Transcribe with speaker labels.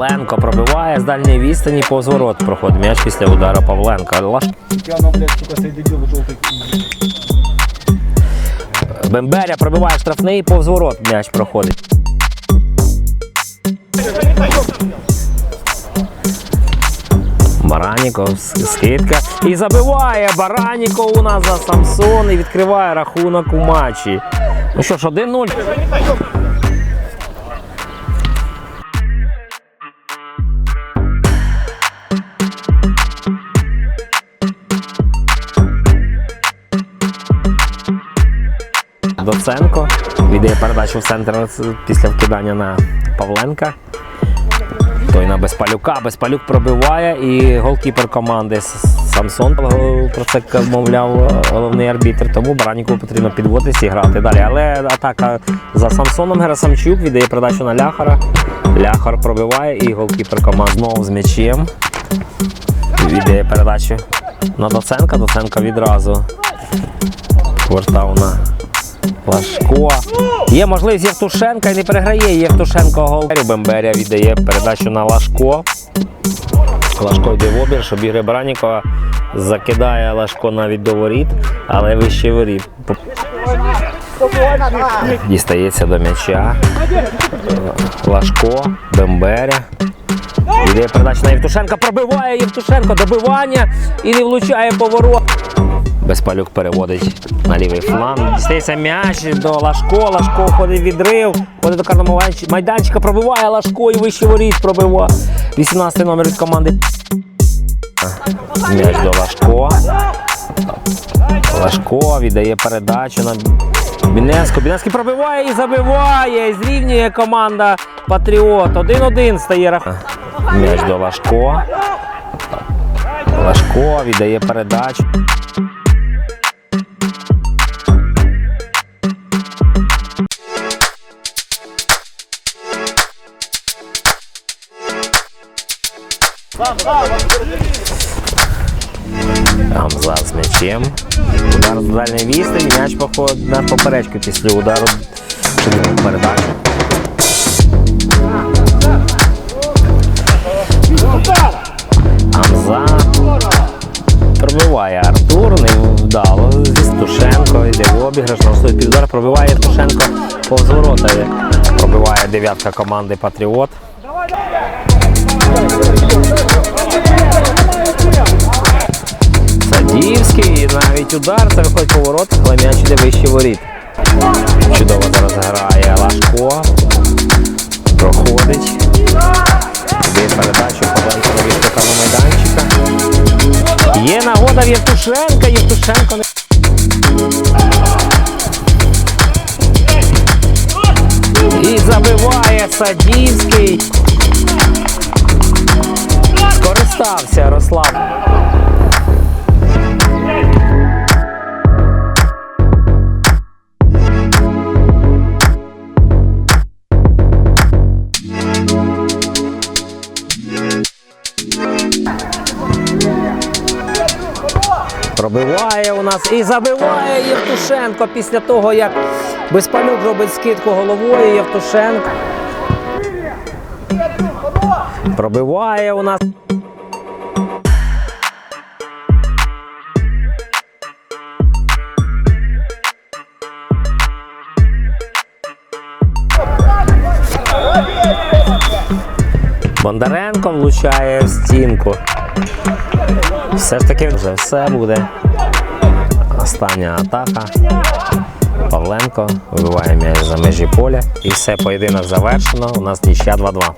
Speaker 1: Павленко пробиває з дальньої відстані повз ворот. Проходить м'яч після удару Павленка. Бемберя пробиває штрафний повз ворот. М'яч проходить. Бараніков, скидка. І забиває Бараніков у нас за Самсон і відкриває рахунок у матчі. Ну що ж, 1-0. Доценко віддає передачу в центр після вкидання на Павленка. Той на Безпалюка. Безпалюк пробиває і голкіпер команди Самсон про це мовляв головний арбітр. Тому Баранікову потрібно підводитися і грати далі. Але атака за Самсоном Герасамчук віддає передачу на Ляхара. Ляхар пробиває і голкіпер команди знову з м'ячем. Віддає передачу на Доценка. Доценка відразу повертав на Лашко. Є можливість Євтушенка і не переграє Євтушенко гол. Бемберя віддає передачу на Лашко. Лашко йде в обір, обігри Баранікова. Закидає Лашко навіть до воріт, але вище воріт. Дістається до м'яча. Лашко, Бемберя. Віддає передачу на Євтушенка. Пробиває Євтушенко, добивання і не влучає поворот. Безпалюк переводить на лівий фланг. Дістається м'яч до Лашко. Лашко входить в відрив, ходить до карного майданчика- пробиває Лашко і вище воріт пробиває. 18 номер від команди. М'яч до Лашко. Лашко віддає передачу на Бінеско. Бінеско пробиває і забиває. І зрівнює команда Патріот. 1-1 стає рахунок. М'яч до Лашко. Лашко віддає передачу. Гамза з м'ячем. Удар з дальньої відстані, м'яч походить на поперечку після удару. Передача. Гамза. Пробиває Артур, невдало. Зі Стушенко йде в обіграш, під удар, пробиває Стушенко повз ворота. Пробиває дев'ятка команди Патріот. Садівський, і навіть удар, це виходить поворот, але м'яч іде вище воріт. Чудово зараз грає Лашко. Проходить. Іде передачу, Павленко на відштовхану майданчика. Є нагода в Євтушенка, Євтушенко не. І забиває Садівський. Скористався Пробиває у нас і забиває Євтушенко після того, як Безпалюк робить скидку головою Євтушенко. Пробиває у нас. Бондаренко влучає в стінку. Все ж таки вже все буде. Остання атака. Павленко вибиває м'яч за межі поля. І все, поєдинок завершено. У нас нічия 2-2.